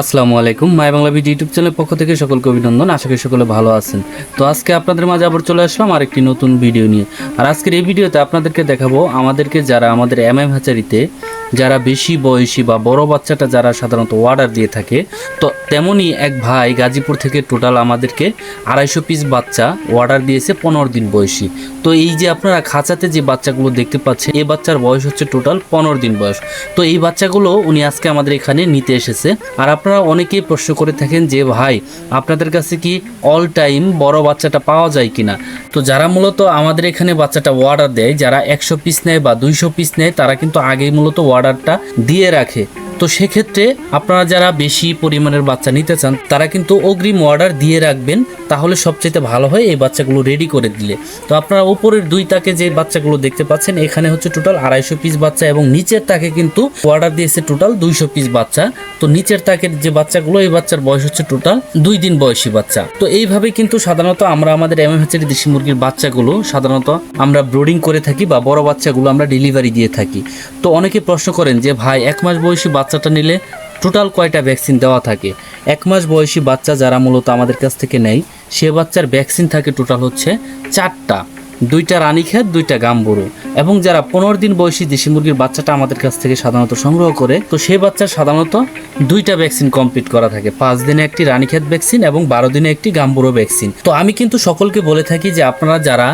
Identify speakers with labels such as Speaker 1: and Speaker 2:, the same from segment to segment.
Speaker 1: আসসালামু আলাইকুম, মাই Bangla video YouTube চ্যানেলের পক্ষ থেকে সকলকে অভিনন্দন, আশা করি সকলে ভালো আছেন। তো আজকে আপনাদের মাঝে আবার চলে আসলাম আর একটি নতুন ভিডিও নিয়ে। আর আজকের এই ভিডিওতে আপনাদেরকে দেখাবো, আমাদেরকে যারা আমাদের এম এম হ্যাচারিতে যারা বেশি বয়সী বা বড় বাচ্চাটা যারা সাধারণত অর্ডার দিয়ে থাকে, তো তেমনই এক ভাই গাজীপুর থেকে টোটাল আমাদেরকে আড়াইশো পিস বাচ্চা অর্ডার দিয়েছে পনেরো দিন বয়সী। তো এই যে আপনারা খাঁচাতে যে বাচ্চাগুলো দেখতে পাচ্ছেন এই বাচ্চার বয়স হচ্ছে টোটাল পনেরো দিন বয়স। তো এই বাচ্চাগুলো উনি আজকে আমাদের এখানে নিতে এসেছে। আর আপনারা অনেকেই প্রশ্ন করে থাকেন যে, ভাই, আপনাদের কাছে কি অল টাইম বড় বাচ্চাটা পাওয়া যায় কিনা? তো যারা মূলত আমাদের এখানে বাচ্চাটা অর্ডার দেয়, যারা একশো পিস নেয় বা দুইশো পিস নেয়, তারা কিন্তু আগেই মূলত অর্ডারটা দিয়ে রাখে। তো সেক্ষেত্রে আপনারা যারা বেশি পরিমাণের বাচ্চা নিতে চান, তারা কিন্তু অগ্রিম অর্ডার দিয়ে রাখবেন, তাহলে সবচেয়ে ভালো হয় এই বাচ্চাগুলো রেডি করে দিলে। তো আপনারা উপরের দুই তাকে যে বাচ্চাগুলো দেখতে পাচ্ছেন, এখানে হচ্ছে টোটাল আড়াইশো পিস বাচ্চা এবং নিচের তাকে কিন্তু অর্ডার দিয়েছে টোটাল দুইশো পিস বাচ্চা। তো নিচের তাকের যে বাচ্চাগুলো, এই বাচ্চার বয়স হচ্ছে টোটাল দুই দিন বয়সী বাচ্চা। তো এইভাবে কিন্তু সাধারণত আমরা আমাদের এমএম হ্যাচারি দেশি মুরগির বাচ্চাগুলো সাধারণত আমরা ব্রোডিং করে থাকি বা বড় বাচ্চাগুলো আমরা ডেলিভারি দিয়ে থাকি। তো অনেকে প্রশ্ন করেন যে, ভাই, এক মাস বয়সী বাচ্চাটা নিলে টোটাল কয়টা ভ্যাকসিন দেওয়া থাকে? এক মাস বয়সী বাচ্চা যারা মূলত আমাদের কাছ থেকে নেয়, সে বাচ্চার ভ্যাকসিন থাকে টোটাল হচ্ছে চারটা। দুইটা রানীক্ষেত দুইটা গাম্বুরু। এবং যারা পনেরো দিন বয়সী দেশি মুরগির বাচ্চাটা আমাদের কাছ থেকে সাধারণত সংগ্রহ করে, তো সেই বাচ্চার সাধারণত দুইটা ভ্যাকসিন কমপ্লিট করা থাকে। পাঁচ দিনে একটি রানীক্ষেত ভ্যাকসিন এবং বারো দিনে একটি গাম্বুরো ভ্যাকসিন তো আমি কিন্তু সকলকে বলে থাকি যে আপনারা যারা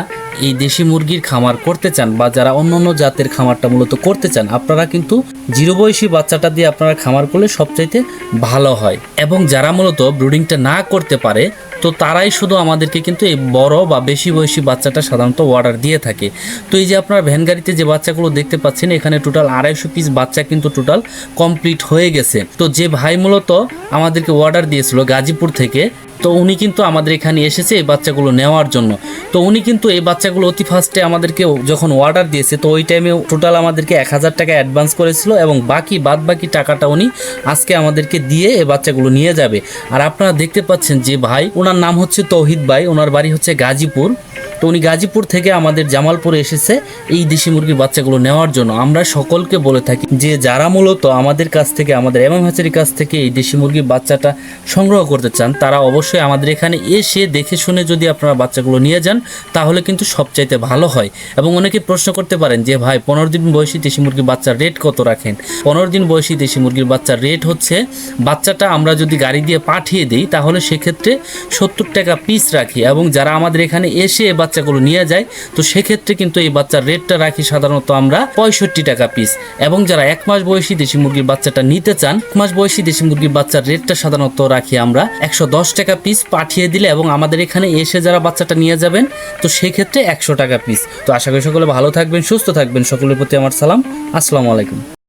Speaker 1: এই দেশি মুরগির খামার করতে চান বা যারা অন্য অন্য জাতের খামারটা মূলত করতে চান, আপনারা কিন্তু জিরো বয়সী বাচ্চাটা দিয়ে আপনারা খামার করলে সবচাইতে ভালো হয়। এবং যারা মূলত ব্রুডিংটা না করতে পারে, তো তারাই শুধু আমাদেরকে কিন্তু এই বড় বা বেশি বয়সী বাচ্চাটা সাধারণত অর্ডার দিয়ে থাকে। তো এই যে আপনারা ভ্যান গাড়িতে যে বাচ্চাগুলো দেখতে পাচ্ছেন, এখানে টোটাল আড়াইশো পিস বাচ্চা কিন্তু টোটাল কমপ্লিট হয়ে গেছে। তো যে ভাই মূলত আমাদেরকে অর্ডার দিয়েছিল গাজীপুর থেকে তো উনি কিন্তু আমাদের এখানে এসেছে এই বাচ্চাগুলো নেওয়ার জন্য। তো উনি কিন্তু এই বাচ্চাগুলো অতি ফার্স্টে আমাদেরকে যখন অর্ডার দিয়েছে, তো ওই টাইমে টোটাল আমাদেরকে এক হাজার টাকা অ্যাডভান্স করেছিল এবং বাকি বাদ বাকি টাকাটা উনি আজকে আমাদেরকে দিয়ে এই বাচ্চাগুলো নিয়ে যাবে। আর আপনারা দেখতে পাচ্ছেন যে ভাই, ওনার নাম হচ্ছে তৌহিদ ভাই, ওনার বাড়ি হচ্ছে গাজীপুর। তো উনি গাজীপুর থেকে আমাদের জামালপুরে এসেছে এই দেশি মুরগির বাচ্চাগুলো নেওয়ার জন্য। আমরা সকলকে বলে থাকি যে যারা মূলত আমাদের কাছ থেকে, আমাদের এমএম হাচারির কাছ থেকে এই দেশি মুরগির বাচ্চাটা সংগ্রহ করতে চান, তারা অবশ্যই আমাদের এখানে এসে দেখে শুনে যদি আপনারা বাচ্চাগুলো নিয়ে যান, তাহলে কিন্তু সবচাইতে ভালো হয়। এবং অনেকে প্রশ্ন করতে পারেন যে, ভাই, পনেরো দিন বয়সী দেশি মুরগির বাচ্চার রেট কত রাখেন? পনেরো দিন বয়সী দেশি মুরগির বাচ্চার রেট হচ্ছে, বাচ্চাটা আমরা যদি গাড়ি দিয়ে পাঠিয়ে দিই, তাহলে সেক্ষেত্রে সত্তর টাকা পিস রাখি। এবং যারা আমাদের এখানে এসে এই বাচ্চাগুলো নিয়ে যায়, তো সেক্ষেত্রে কিন্তু এই বাচ্চার রেটটা রাখি সাধারণত আমরা পঁয়ষট্টি টাকা পিস এবং যারা এক মাস বয়সী দেশি মুরগির বাচ্চাটা নিতে চান, এক মাস বয়সী দেশি মুরগির বাচ্চার রেটটা সাধারণত রাখি আমরা একশো দশ টাকা পিস পাঠিয়ে দিলে এবং আমাদের এখানে এসে যারা বাচ্চাটা নিয়ে যাবেন, তো সেক্ষেত্রে একশো টাকা পিস তো আশা করি সকলে ভালো থাকবেন, সুস্থ থাকবেন। সকলের প্রতি আমার সালাম। আসসালামু আলাইকুম।